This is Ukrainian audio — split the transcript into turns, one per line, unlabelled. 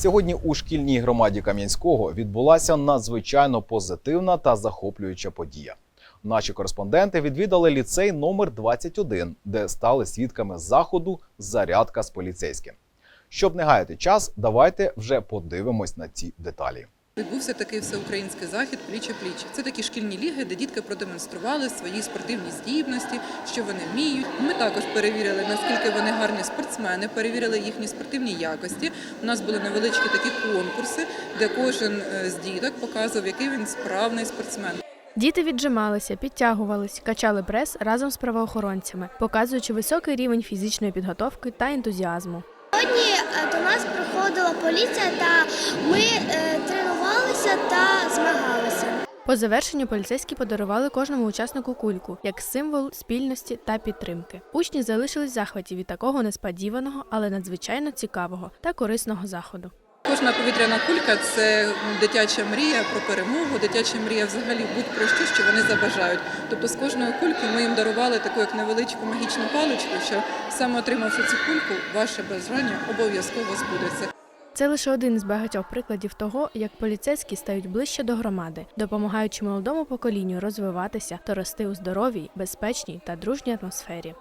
Сьогодні у шкільній громаді Кам'янського відбулася надзвичайно позитивна та захоплююча подія. Наші кореспонденти відвідали ліцей номер 21, де стали свідками заходу Зарядка з поліцейським. Щоб не гаяти час, давайте вже подивимось на ці деталі.
Відбувся такий всеукраїнський захід пліч пліч. Це такі шкільні ліги, де дітки продемонстрували свої спортивні здібності, що вони вміють. Ми також перевірили, наскільки вони гарні спортсмени, перевірили їхні спортивні якості. У нас були невеличкі такі конкурси, де кожен е, з діток показував, який він справний спортсмен.
Діти віджималися, підтягувались, качали прес разом з правоохоронцями, показуючи високий рівень фізичної підготовки та ентузіазму.
Сьогодні е, до нас приходила поліція, та ми
По завершенню поліцейські подарували кожному учаснику кульку як символ спільності та підтримки. Учні залишились захваті від такого несподіваного, але надзвичайно цікавого та корисного заходу.
Кожна повітряна кулька це дитяча мрія про перемогу, дитяча мрія взагалі будь-про що, що вони забажають. Тобто з кожної кульки ми їм дарували таку як невеличку магічну паличку, що саме отримавши цю кульку, ваше бажання обов'язково збудеться.
Це лише один з багатьох прикладів того, як поліцейські стають ближче до громади, допомагаючи молодому поколінню розвиватися та рости у здоровій, безпечній та дружній атмосфері.